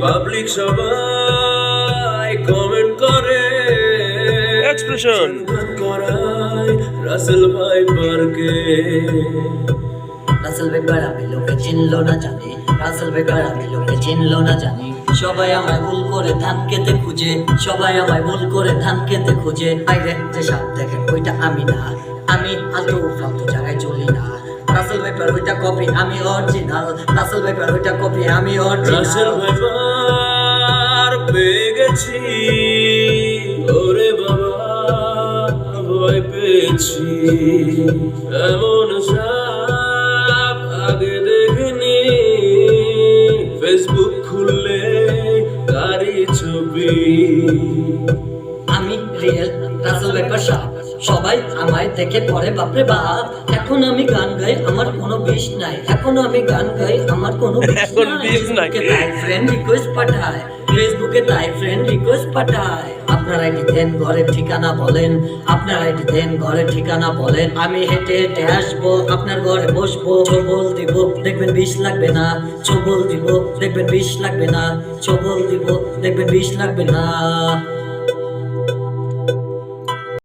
Public সবাই comment করে। Expression করায় রাসেল ভাই পার্কে রাসেল বেকার আমি লোকে চিনলো না জানি। রাসেল বেকার আমি লোকে চিনলো না জানি। সবাই আমায় ভুল করে ধান খেতে খুঁজে। সবাই আমায় ভুল করে ধান খেতে খুঁজে। আইরে যে সাপ দেখে ওইটা আমি না। আমি আলতু ফালতু রাসেল বেকার ওইটা কপি আমি অরিজিনাল রাসেল বেকার ওইটা কপি আমি রাসেল অরিজিনাল ভাই পার পেয়ে গেছি ওরে বাবা ভয় পেয়েছি। এমন সাপ আগে দেখিনি। ফেসবুক খুললে তারই ছবি। আমি রিয়েল রাসেল বেকার সাপ। সবাই আমায় দেখে পরে বাপরে বাপ। এখন আমি গান গাই আমার কোনো বিষ নাই। এখন আমি গান গাই আমার কোনো বিষ নাই। তাই ফ্রেন্ড রিকোয়েস্ট পাঠায় ফেসবুকে তাই ফ্রেন্ড রিকোয়েস্ট পাঠায়। আপনার আইডি দেন ঘরের ঠিকানা বলেন। আপনার আইডি দেন ঘরের ঠিকানা বলেন। আমি হেঁটে হেঁটে আসব আপনার ঘরে বসবো। ছবল দিব দেখবেন বিষ লাগবে না। ছবল দিব দেখবেন বিষ লাগবে না। ছবল দিব দেখবেন বিষ লাগবে না।